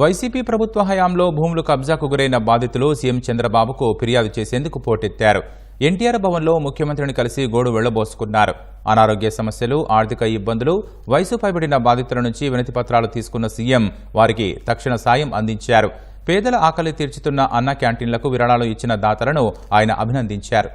YCP ప్రభుత్వ హయాంలో భూములు కబ్జాకు గురైన బాధితులు సీఎం చంద్రబాబుకు ఫిర్యాదు చేసేందుకు పోటెత్తారు. ఎన్టీఆర్ భవన్లో ముఖ్యమంత్రిని కలిసి గోడు వెళ్ళబోసుకున్నారు. అనారోగ్య సమస్యలు ఆర్థిక ఇబ్బందులు వయసు పైబడిన బాధితుల నుంచి వినతి పత్రాలు తీసుకున్న సీఎం వారికి తక్షణ సాయం అందించారు. పేదల ఆకలి తీర్చుతున్న అన్న క్యాంటీన్లకు విరాళాలు ఇచ్చిన దాతలను ఆయన అభినందించారు.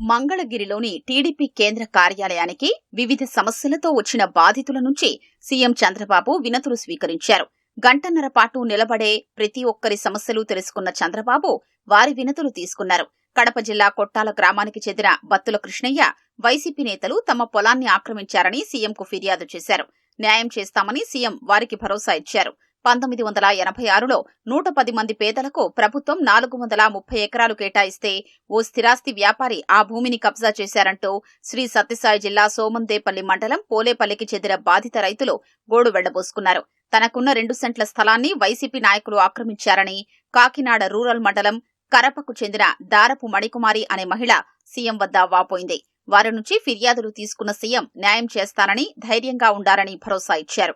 మంగళగిరిలోని టీడీపీ కేంద్ర కార్యాలయానికి వివిధ సమస్యలతో వచ్చిన బాధితుల నుంచి సీఎం చంద్రబాబు వినతులు స్వీకరించారు. గంటన్నర పాటు నిలబడే ప్రతి ఒక్కరి సమస్యలు తెలుసుకున్న చంద్రబాబు వారి వినతులు తీసుకున్నారు. కడప జిల్లా కొట్టాల గ్రామానికి చెందిన బత్తుల కృష్ణయ్య వైసీపీ నేతలు తమ పొలాన్ని ఆక్రమించారని సీఎంకు ఫిర్యాదు చేశారు. న్యాయం చేస్తామని సీఎం వారికి భరోసా ఇచ్చారు. పంతొమ్మిది వందల ఎనభై ఆరులో నూట పది మంది పేదలకు ప్రభుత్వం నాలుగు వందల ముప్పై ఎకరాలు కేటాయిస్తే ఓ స్థిరాస్తి వ్యాపారి ఆ భూమిని కబ్జా చేశారంటూ శ్రీ సత్యసాయి జిల్లా సోమందేపల్లి మండలం పోలేపల్లికి చెందిన బాధిత రైతులు గోడు వెళ్ళబోసుకున్నారు. తనకున్న రెండు సెంట్ల స్థలాన్ని వైసీపీ నాయకులు ఆక్రమించారని కాకినాడ రూరల్ మండలం కరపకు చెందిన దారపు మణికుమారి అనే మహిళ సీఎం వద్ద వాపోయింది. వారి నుంచి ఫిర్యాదులు తీసుకున్న సీఎం న్యాయం చేస్తానని ధైర్యంగా ఉండాలని భరోసా ఇచ్చారు.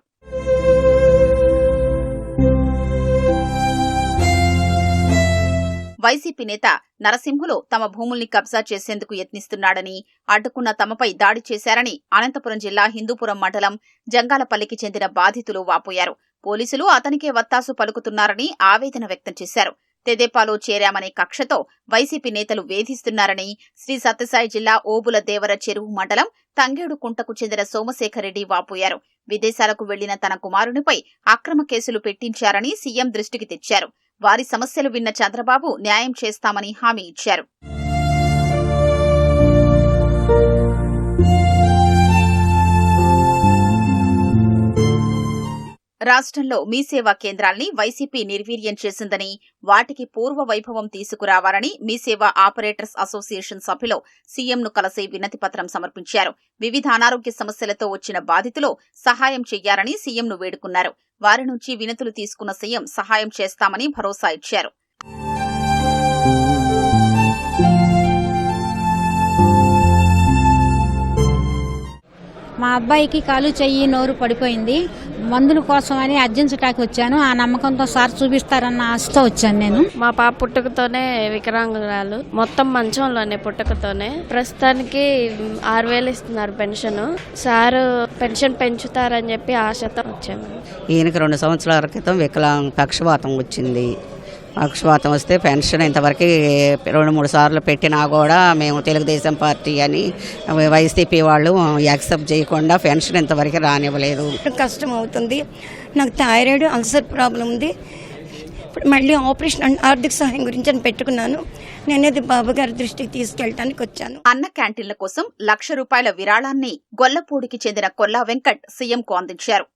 వైసీపీ నేత నరసింహులు తమ భూముల్ని కబ్జా చేసేందుకు యత్నిస్తున్నాడని అడ్డుకున్న తమపై దాడి చేశారని అనంతపురం జిల్లా హిందూపురం మండలం జంగాలపల్లికి చెందిన బాధితులు వాపోయారు. పోలీసులు అతనికే వత్తాసు పలుకుతున్నారని ఆవేదన వ్యక్తం చేశారు. తెదేపాలో చేరామనే కక్షతో వైసీపీ నేతలు వేధిస్తున్నారని శ్రీ సత్యసాయి జిల్లా ఓబుల దేవర చెరువు మండలం తంగేడు కుంటకు చెందిన సోమశేఖరరెడ్డి వాపోయారు. విదేశాలకు వెళ్ళిన తన కుమారునిపై అక్రమ కేసులు పెట్టించారని సీఎం దృష్టికి తెచ్చారు. వారి సమస్యలు విన్న చంద్రబాబు న్యాయం చేస్తామని హామీ ఇచ్చారు. రాష్ట్రంలో మీ సేవా కేంద్రాల్ని వైసీపీ నిర్వీర్యం చేసిందని వాటికి పూర్వ వైభవం తీసుకురావాలని మీ సేవా ఆపరేటర్స్ అసోసియేషన్ సభ్యులు సీఎంను కలిసి వినతి పత్రం సమర్పించారు. వివిధ అనారోగ్య సమస్యలతో వచ్చిన బాధితులు సహాయం చెయ్యాలని సీఎంను వేడుకున్నారు. వారి నుంచి వినతులు తీసుకున్న సీఎం సహాయం చేస్తామని భరోసా ఇచ్చారు. మా అబ్బాయికి కాలు చెయ్యి నోరు పడిపోయింది. మందుల కోసం అని అర్జెన్సీటాకి వచ్చాను. ఆ నమ్మకంతో సార్ చూపిస్తారన్న ఆశతో వచ్చాను నేను. మా పాప పుట్టుకతోనే వికలాంగురాలు. మొత్తం మంచంలోనే పుట్టుకతోనే. ప్రస్తుతానికి ఆరు వేలు ఇస్తున్నారు పెన్షన్. సారు పెన్షన్ పెంచుతారని చెప్పి ఆశతో వచ్చాము ఈయనకి రెండు సంవత్సరాల క్రితం వికలాంగ పక్షవాతం వచ్చింది. పక్షవాతం వస్తే పెన్షన్ ఇంతవరకు రెండు మూడు సార్లు పెట్టినా కూడా మేము తెలుగుదేశం పార్టీ అని వైసీపీ వాళ్ళు యాక్సెప్ట్ చేయకుండా పెన్షన్ ఇంతవరకు రానివ్వలేదు. కష్టం అవుతుంది. నాకు థైరాయిడ్ అల్సర్ ప్రాబ్లం ఉంది. ఇప్పుడు మళ్ళీ ఆపరేషన్ అండ్ ఆర్థిక సహాయం గురించి అని పెట్టుకున్నాను. నేనేది బాబు గారి దృష్టికి తీసుకెళ్ళటానికి వచ్చాను. అన్న క్యాంటీన్ల కోసం లక్ష రూపాయల విరాళాన్ని గొల్లపూడికి చెందిన కొల్లా వెంకట్ సీఎంకు అందించారు.